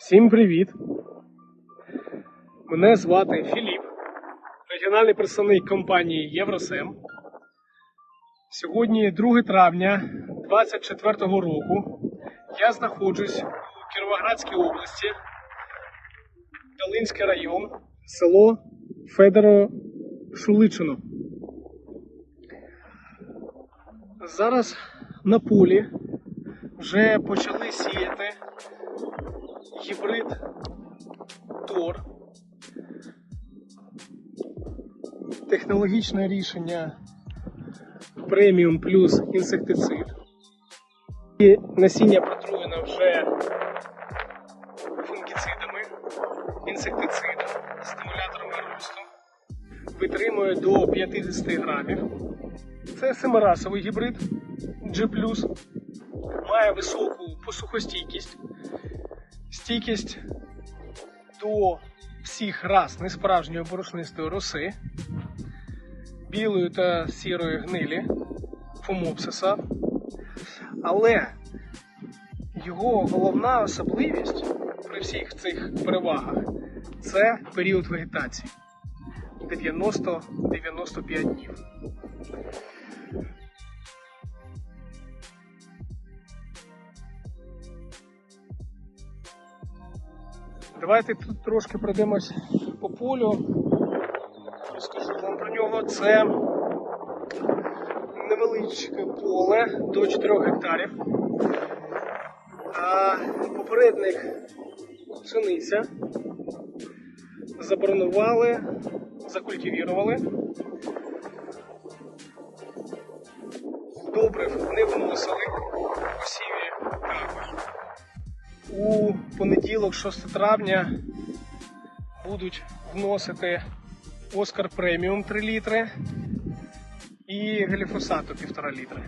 Всім привіт! Мене звати Філіп, регіональний представник компанії Євросем. Сьогодні 2 травня 2024 року. Я знаходжусь у Кіровоградській області, Долинський район, село Федоро Шуличино. Зараз на полі вже почали сіяти гібрид Тор. Технологічне рішення преміум плюс інсектицид. І насіння протруєно вже фунгіцидами, інсектицидом, стимуляторами росту. Витримує до 50 грамів. Це семирасовий гібрид G+. Має високу посухостійкість, стійкість до всіх рас несправжньої борошнистої роси, білої та сірої гнилі, фомопсиса. Але його головна особливість при всіх цих перевагах це період вегетації 90-95 днів. Давайте тут трошки пройдемось по полю. Розкажу вам про нього. Це невеличке поле до 4 гектарів. А попередник пшениця. Заборонували, закультивірували. Добрив не вносили. У понеділок, 6 травня, будуть вносити Оскар преміум 3 літри і гліфосату 1,5 літри.